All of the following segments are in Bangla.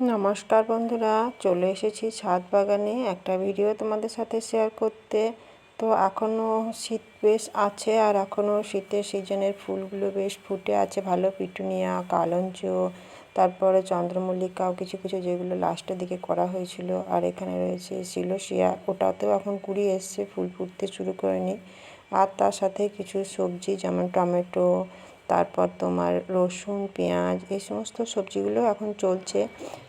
নমস্কার বন্ধুরা, চলে এসেছি ছাদ বাগানে একটা ভিডিও তোমাদের সাথে শেয়ার করতে। তো এখনও শীত বেশ আছে আর এখনও শীতের সিজনের ফুলগুলো বেশ ফুটে আছে, ভালো পিটুনিয়া, কালঞ্চ, তারপরে চন্দ্রমল্লিকাও কিছু কিছু যেগুলো লাস্টের দিকে করা হয়েছিল। আর এখানে রয়েছে সিলোসিয়া ওটাতেও এখন কুড়ি এসছে, ফুল ফুটতে শুরু করেনি। আর তার সাথে কিছু সবজি যেমন টমেটো তারপর তোমার রসুন, পেঁয়াজ, এই সমস্ত সবজিগুলো এখন চলছে।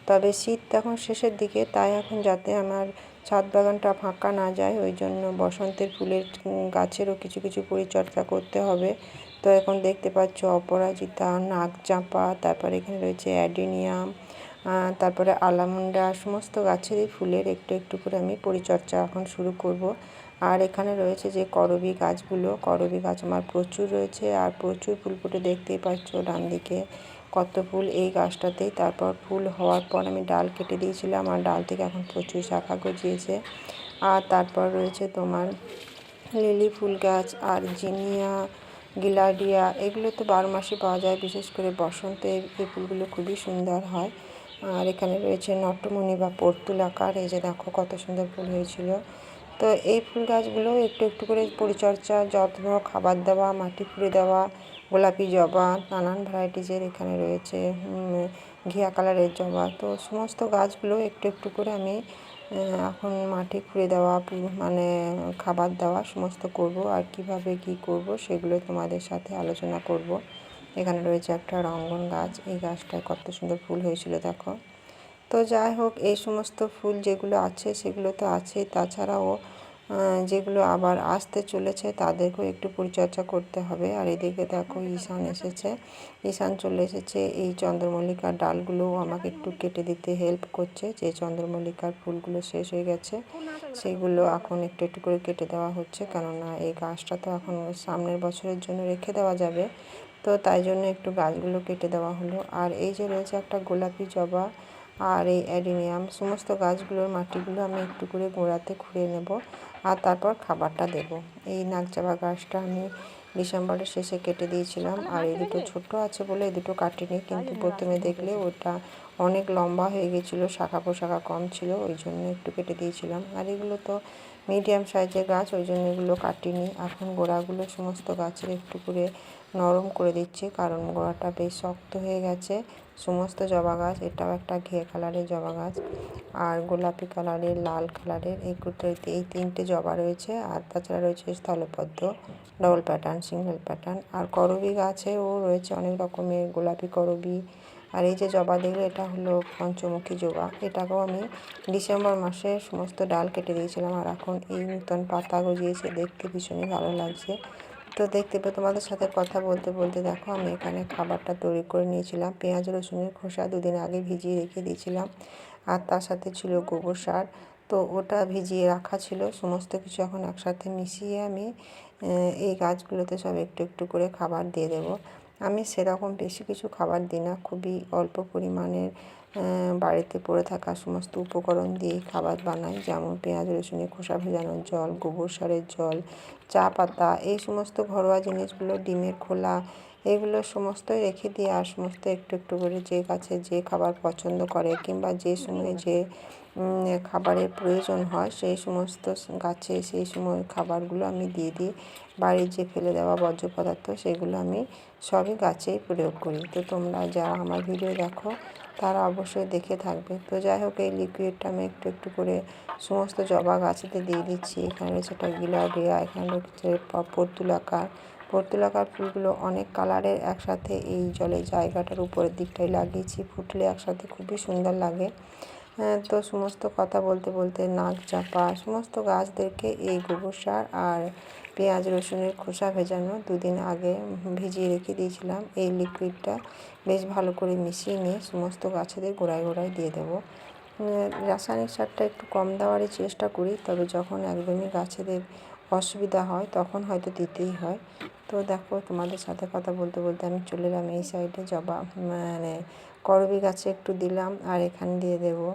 তবে শীত এখন শেষের দিকে, তাই এখন যাতে আমার ছাদ বাগানটা ফাঁকা না যায়, ওই জন্য বসন্তের ফুলের গাছেরও কিছু কিছু পরিচর্যা করতে হবে। তো এখন দেখতে পাচ্ছ অপরাজিতা, নাগচাঁপা, তারপরে এখানে রয়েছে অ্যাডিনিয়াম তারপরে আলামুন্ডা, সমস্ত গাছেরই ফুলের একটু একটু করে আমি পরিচর্যা এখন শুরু করব। আর এখানে রয়েছে যে করবি গাছগুলো। করবি গাছ আমার প্রচুর রয়েছে আর প্রচুর ফুল ফুটে দেখতেই পাচ্ছ ডান দিকে কত ফুল এই গাছটাতেই তারপর ফুল হওয়ার পর আমি ডাল কেটে দিয়েছিলাম আর ডাল থেকে এখন প্রচুর শাখা গজিয়েছে। আর তারপর রয়েছে তোমার লিলি ফুল গাছ আর জিনিয়া, গিলাডিয়া এগুলো তো বারো মাসে পাওয়া যায়, বিশেষ করে বসন্তে এই ফুলগুলো খুবই সুন্দর হয়। আর এখানে রয়েছে নটমণি বা পর্তুলাকার, এই যে দেখো কত সুন্দর ফুল হয়েছিল। তো এই ফুল গাছগুলো একটু একটু করে পরিচর্যা, যত্ন, খাবার দেওয়া, মাটি খুঁড়ে দেওয়া, গোলাপি জবা, নানান ভ্যারাইটিজের এখানে রয়েছে ঘিয়া কালারের জবা। তো সমস্ত গাছগুলো একটু একটু করে আমি এখন মাটি খুঁড়ে দেওয়া মানে খাবার দেওয়া সমস্ত করব আর কীভাবে কি করব সেগুলো তোমাদের সাথে আলোচনা করব। এখানে রয়েছে একটা রঙ্গন গাছ। এই গাছটায় কত সুন্দর ফুল হয়েছিল, দেখো। তো যাই হোক, এই সমস্ত ফুল যেগুলো আছে, সেগুলো তো আছেই। তাছাড়াও যেগুলো আবার আসতে চলেছে, তাদেরকেও একটু পরিচর্যা করতে হবে। আর এদিকে দেখো, ঈশান এসেছে। ঈশান চলে এসেছে। এই চন্দ্রমল্লিকার ডালগুলোও আমাকে একটু কেটে দিতে হেল্প করছে। যে চন্দ্রমল্লিকার ফুলগুলো শেষ হয়ে গেছে, সেগুলো এখন একটু একটু করে কেটে দেওয়া হচ্ছে। কেননা, এই গাছটা তো এখন সামনের বছরের জন্য রেখে দেওয়া যাবে। তো তাই জন্য একটু গাছগুলো কেটে দেওয়া হলো। আর এই যে রয়েছে একটা গোলাপি জবা আর এই অ্যাডিনিয়াম সমস্ত গাছগুলোর মাটিগুলো আমি একটু করে গোড়াতে খুঁড়ে নেব আর তারপর খাবারটা দেব। এই নাকচাবা গাছটা আমি ডিসেম্বরের শেষে কেটে দিয়েছিলাম আর এই দুটো ছোট আছে বলে এই দুটো কাটিনি কিন্তু প্রথমে দেখলে ওটা অনেক লম্বা হয়ে গেছিল শাখা পোশাখা কম ছিল ওই জন্য একটু কেটে দিয়েছিলাম। আর এগুলো তো মিডিয়াম সাইজের গাছ ওই জন্য এগুলো কাটিনি। এখন গোড়াগুলো সমস্ত গাছের একটু করে নরম করে দিচ্ছি কারণ গোড়াটা বেশ শক্ত হয়ে গেছে। সমস্ত জবা গাছ, এটাও একটা ঘিয়ে কালারের জবা গাছ আর গোলাপি কালারের, লাল কালারের এই কুটোতে এই তিনটে জবা রয়েছে আর তাছাড়া রয়েছে স্থলপদ্ম ডবল প্যাটার্ন সিঙ্গেল প্যাটার্ন আর করবি গাছেও রয়েছে অনেক রকমের গোলাপি করবি আর এই যে জবা দেখলে এটা হলো পঞ্চমুখী জবা, এটাকেও আমি ডিসেম্বর মাসে সমস্ত ডাল কেটে দিয়েছিলাম আর এখন এই নূতন পাতা গজিয়েছে, দেখতে ভীষণই ভালো লাগছে। তো দেখতে পেয়ে তোমাদের সাথে কথা বলতে বলতে দেখো, আমি এখানে খাবারটা তৈরি করে নিয়েছিলাম। পেঁয়াজ, রসুনের খোসা দুদিন আগে ভিজিয়ে রেখে দিয়েছিলাম। আর তার সাথে ছিল গোবর সার। তো ওটা ভিজিয়ে রাখা ছিল। সমস্ত কিছু এখন একসাথে মিশিয়ে আমি এই গাছগুলোতে সব একটু একটু করে খাবার দিয়ে দেবো। আমি সেরকম বেশি কিছু খাবার দিই না। খুবই অল্প পরিমাণের বাড়িতে পড়ে থাকা সমস্ত উপকরণ দিয়েই খাবার বানাই। যেমন পেঁয়াজ রসুনের খোসা ভেজানোর জল, গোবর সারের জল, চা পাতা, এই সমস্ত ঘরোয়া জিনিসগুলো ডিমের খোলা, এগুলো সমস্তই রেখে দিয়ে আর সমস্ত একটু একটু করে যে গাছে যে খাবার পছন্দ করে কিংবা যে সময়ে যে খাবারের প্রয়োজন হয়, সেই সমস্ত গাছে সেই সময় খাবারগুলো আমি দিয়ে দিই। বাড়ির যে ফেলে দেওয়া বর্জ্য পদার্থ, সেগুলো আমি সবই গাছেই প্রয়োগ করি। তো তোমরা যারা আমার ভিডিও দেখো, তারা অবশ্যই দেখে থাকবে। তো যাই হোক, এই লিকুইডটা আমি একটু একটু করে সমস্ত জবা গাছেতে দিয়ে দিচ্ছি। এখানে একটা গিলাডিয়া এখানে রয়েছে পর্তুলাকার। পর্তুলাকার ফুলগুলো অনেক কালারের একসাথে এই জলের জায়গাটার উপরের দিকটাই লাগিয়েছি। ফুটলে একসাথে খুবই সুন্দর লাগে। তো সমস্ত কথা বলতে বলতে নাক চাপা। সমস্ত গাছদেরকে এই গোবর সার আর পেঁয়াজ, রসুনের খোসা ভেজানো দুদিন আগে ভিজিয়ে রেখে দিয়েছিলাম। এই লিকুইডটা বেশ ভালো করে মিশিয়ে নিয়ে সমস্ত গাছেদের গোড়ায় গোড়ায় দিয়ে দেবো। রাসায়নিক সারটা একটু কম দেওয়ারই চেষ্টা করি, তবে যখন একদমই গাছেদের অসুবিধা হয়, তখন হয়তো দিতেই হয়। তো দেখো, তোমাদের সাথে কথা বলতে বলতে আমি চলে এলাম এই সাইডে জবা মানে করবি গাছে একটু দিলাম আর এখানে দিয়ে দেবো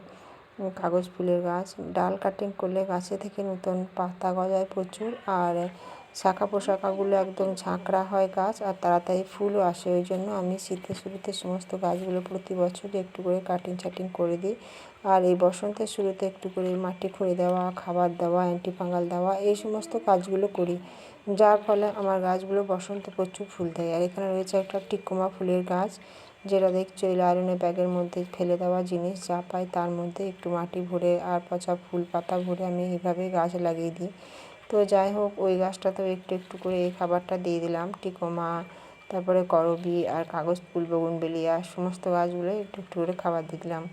কাগজ ফুলের গাছ। ডাল কাটিং করলে গাছে থেকে নতুন পাতা গজায় প্রচুর আর শাখা পোশাকাগুলো একদম ঝাঁকড়া হয় গাছ আর তাড়াতাড়ি ফুলও আসে। ওই জন্য আমি শীতের শুরুতে সমস্ত গাছগুলো প্রতি বছরই একটু করে কাটিং ছাটিং করে দিই। আর এই বসন্তের শুরুতে একটু করে মাটি খুঁড়ে দেওয়া, খাবার দেওয়া অ্যান্টি ফাঙ্গাল দেওয়া, এই সমস্ত কাজগুলো করি। যার ফলে আমার গাছগুলো বসন্তে প্রচুর ফুল দেয়। আর এখানে রয়েছে একটা টিকোমা ফুলের গাছ। যেটা দেখছ এই আয়রনের ব্যাগের মধ্যে ফেলে দেওয়া জিনিস যা পাই, তার মধ্যে একটু মাটি ভরে আর পচা ফুল পাতা ভরে আমি এইভাবে গাছ লাগিয়ে দিই। তো যাই হোক, ওই গাছটাতেও একটু একটু করে এই খাবারটা দিয়ে দিলাম। টিকোমা, তারপরে করবি আর কাগজ, ফুল বেগুনবেলিয়া সমস্ত গাছগুলো একটু একটু করে খাবার দিয়ে দিলাম।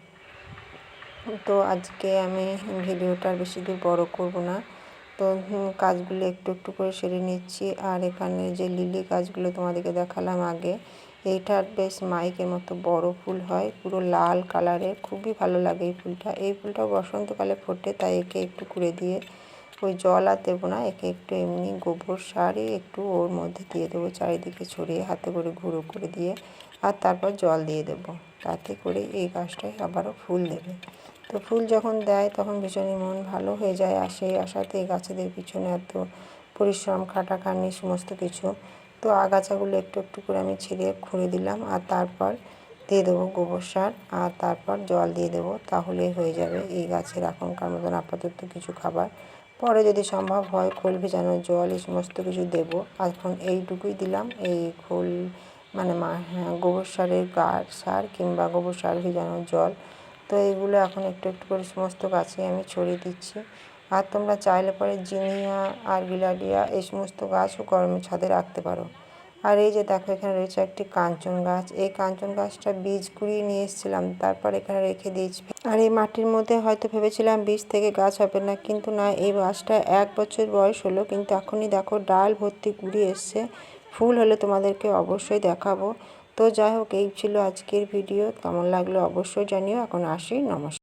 তো আজকে আমি ভিডিওটা বেশি দূর বড়ো করব না। তো কাজগুলো একটু একটু করে সেরে নিচ্ছি। আর এখানে যে লিলি গাছগুলো তোমাদেরকে দেখালাম আগে এইটার বেশ মাইকের মতো বড় ফুল হয়, পুরো লাল কালারের। খুবই ভালো লাগে এই ফুলটা। এই ফুলটা বসন্তকালে ফোটে, তাই একে একটু করে দিয়ে ওই জল আর দেবো না, একে একটু এমনি গোবর সারই একটু ওর মধ্যে দিয়ে দেবো, চারিদিকে ছড়িয়ে হাতে করে ঘুরো করে দিয়ে আর তারপর জল দিয়ে দেবো। তাতে করে এই গাছটায় আবারও ফুল দেবে। তো ফুল যখন দেয় তখন ভীষণই মন ভালো হয়ে যায়, আর সেই আশাতে এই গাছেদের পিছনে এত পরিশ্রম, খাটাখাটনি, সমস্ত কিছু তো আগাছাগুলো একটু একটু করে আমি ছিঁড়ে খুঁড়ে দিলাম আর তারপর দিয়ে দেবো গোবর সার আর তারপর জল দিয়ে দেবো তাহলেই হয়ে যাবে এই গাছের এখনকার মতন আপাতত কিছু খাবার। পরে যদি সম্ভব হয় খোল ভেজানো জল এই সমস্ত কিছু দেবো। এখন এইটুকুই দিলাম, এই খোল মানে হ্যাঁ গোবর সারের গাছ সার কিংবা গোবর সার ভেজানো জল। তো এইগুলো এখন একটু একটু করে সমস্ত গাছে আমি ছড়িয়ে দিচ্ছি। আর তোমরা চাইলে পরে জিনিয়া, আর গিলাডিয়া এই সমস্ত গাছও গরমে ছাদে রাখতে পারো। আর এই যে দেখো, এখানে রয়েছে একটি কাঞ্চন গাছ। এই কাঞ্চন গাছটা বীজ কুড়িয়ে নিয়ে এসেছিলাম, তারপর এখানে রেখে দিয়েছি। আর এই মাটির মধ্যে হয়তো ভেবেছিলাম বীজ থেকে গাছ হবে না, কিন্তু না, এই গাছটা এক বছর বয়স হলো, কিন্তু এখনই দেখো ডাল ভর্তি কুড়ি এসছে। ফুল হলে তোমাদেরকে অবশ্যই দেখাবো। তো যাই হোক, এই ছিল আজকের ভিডিও। কেমন লাগল অবশ্যই জানিও। এখন আসি, নমস্কার।